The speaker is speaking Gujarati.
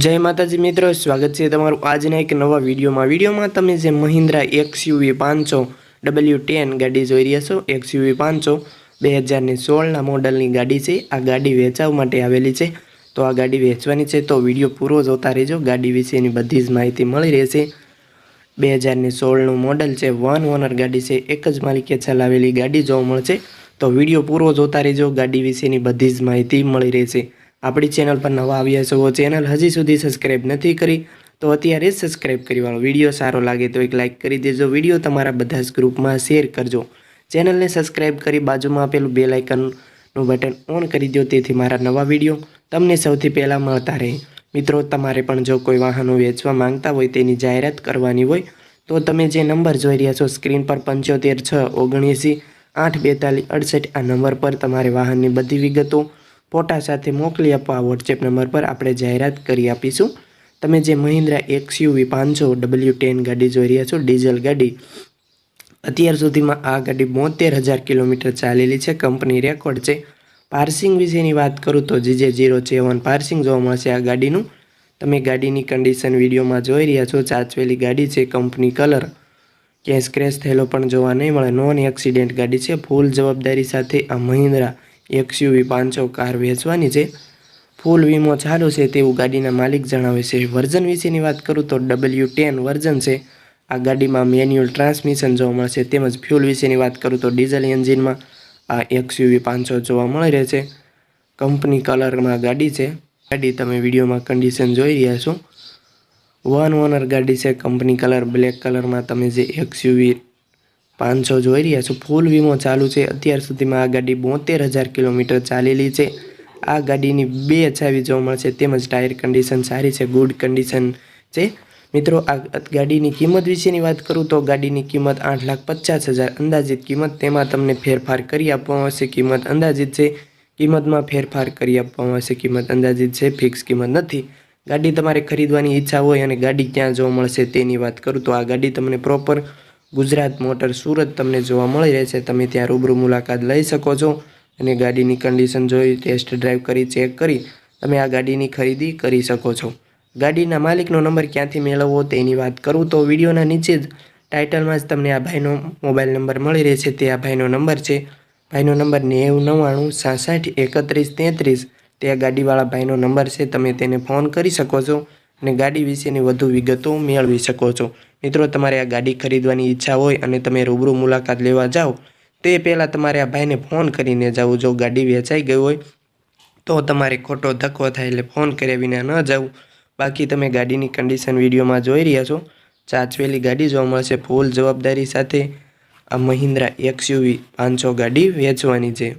જય માતાજી મિત્રો, સ્વાગત છે તમારું આજના એક નવા વિડીયોમાં. વિડીયોમાં તમે જે મહિન્દ્રા એક્સયુવી પાંચસો ડબલ્યુ ટેન ગાડી જોઈ રહ્યા છો, એક્સયુવી પાંચસો બે હજારની સોળના મોડલની ગાડી છે. આ ગાડી વેચાવ માટે આવેલી છે. તો આ ગાડી વેચવાની છે, તો વીડિયો પૂરો જોતા રહેજો. ગાડી વિશેની બધી જ માહિતી મળી રહેશે. બે હજારની સોળનું મોડલ છે, વન ઓનર ગાડી છે, એક જ માલિકે ચલાવેલી ગાડી જોવા મળશે. તો વીડિયો પૂરો જોતા રહેજો, ગાડી વિશેની બધી જ માહિતી મળી રહેશે. આપણી ચેનલ પર નવા આવ્યા છો ચેનલ હજી સુધી સબસ્ક્રાઈબ નથી કરી, તો અત્યારે જ સબસ્ક્રાઈબ કરી વાળો વીડિયો સારો લાગે તો એક લાઇક કરી દેજો. વીડિયો તમારા બધા જ ગ્રુપમાં શેર કરજો. ચેનલને સબસ્ક્રાઈબ કરી બાજુમાં આપેલું બે લાઇકનનું બટન ઓન કરી દો, તેથી મારા નવા વીડિયો તમને સૌથી પહેલાં મળતા રહે. મિત્રો, તમારે પણ જો કોઈ વાહનો વેચવા માંગતા હોય, તેની જાહેરાત કરવાની હોય, તો તમે જે નંબર જોઈ રહ્યા છો સ્ક્રીન પર પંચોતેર છ ઓગણએંસી આઠ બેતાલીસ અડસઠ આ નંબર પર તમારે વાહનની બધી વિગતો ફોટા સાથે મોકલી આપવા વોટ્સએપ નંબર પર આપણે જાહેરાત કરી આપીશું. તમે જે મહિન્દ્રા એક્સયુવી પાંચસો ડબલ્યુ ટેન ગાડી જોઈ રહ્યા છો, ડીઝલ ગાડી, અત્યાર સુધીમાં આ ગાડી બોતેર હજાર કિલોમીટર ચાલેલી છે, કંપની રેકોર્ડ છે. પાર્સિંગ વિશેની વાત કરું તો જીજે જીરો સેવન પાર્સિંગ જોવા મળશે આ ગાડીનું. તમે ગાડીની કન્ડિશન વિડીયોમાં જોઈ રહ્યા છો ચાચવેલી ગાડી છે, કંપની કલર. ક્યાંય સ્ક્રેચ થયેલો પણ જોવા નહીં મળે, નોન એક્સિડેન્ટ ગાડી છે, ફૂલ જવાબદારી સાથે આ મહિન્દ્રા એક્સયુવી પાંચસો કાર વેચવાની છે. ફૂલ વીમો ચાલુ છે તેવું ગાડીના માલિક જણાવે છે. વર્ઝન વિશેની વાત કરું તો ડબલ્યુ ટેન વર્ઝન છે. આ ગાડીમાં મેન્યુઅલ ટ્રાન્સમિશન જોવા મળશે તેમજ ફ્યુલ વિશેની વાત કરું તો ડીઝલ એન્જિનમાં આ એક્સયુવી પાંચસો જોવા મળી રહે છે. કંપની કલરમાં ગાડી છે. ગાડી તમે વિડીયોમાં કન્ડિશન જોઈ રહ્યા છો. વન ઓનર ગાડી છે. કંપની કલર, બ્લેક કલરમાં તમે જે એક્સયુવી પાંચસો જોઈ રહ્યા છો. ફૂલ વીમો ચાલુ છે. અત્યાર સુધીમાં આ ગાડી બોતેર હજાર કિલોમીટર ચાલેલી છે. આ ગાડીની બે ચાવી જોવા મળશે તેમજ ટાયર કન્ડિશન સારી છે, ગુડ કન્ડિશન છે. મિત્રો, આ ગાડીની કિંમત વિશેની વાત કરું તો ગાડીની કિંમત આઠ લાખ પચાસ હજાર, અંદાજિત કિંમત તેમાં તમને ફેરફાર કરી આપવામાં આવશે. કિંમત અંદાજિત છે. કિંમતમાં ફેરફાર કરી આપવામાં આવશે. કિંમત અંદાજિત છે. ફિક્સ કિંમત નથી. ગાડી તમારે ખરીદવાની ઈચ્છા હોય અને ગાડી ક્યાં જોવા મળશે તેની વાત કરું તો આ ગાડી તમને પ્રોપર ગુજરાત મોટર સુરત તમને જોવા મળી રહેશે. તમે ત્યાં રૂબરૂ મુલાકાત લઈ શકો છો અને ગાડીની કન્ડિશન જોઈ ટેસ્ટ ડ્રાઈવ કરી ચેક કરી, તમે આ ગાડીની ખરીદી કરી શકો છો. ગાડીના માલિકનો નંબર ક્યાંથી મેળવવો તેની વાત કરું તો વિડીયોના નીચે જ ટાઇટલમાં જ તમને આ ભાઈનો મોબાઈલ નંબર મળી રહેશે. તે આ ભાઈનો નંબર છે. ભાઈનો નંબર નેવું નવ્વાણું સાસઠ એકત્રીસ તેત્રીસ. તે આ ગાડીવાળા ભાઈનો નંબર છે. તમે તેને ફોન કરી શકો છો. અને ગાડી વિશેની વધુ વિગતો મેળવી શકો છો. મિત્રો, તમારે આ ગાડી ખરીદવાની ઈચ્છા હોય અને તમે રૂબરૂ મુલાકાત લેવા જાઓ, તે પહેલાં તમારે આ ભાઈને ફોન કરીને જવું. જો ગાડી વેચાઈ ગઈ હોય, તો તમારે ખોટો ધક્કો થાય એટલે ફોન કર્યા વિના ન જવું. બાકી તમે ગાડીની કન્ડિશન વિડીયોમાં જોઈ રહ્યા છો. ચાચવેલી ગાડી જોવા મળશે ફૂલ જવાબદારી સાથે. આ મહિન્દ્રા એક્સયુવી પાંચસો ગાડી વેચવાની છે.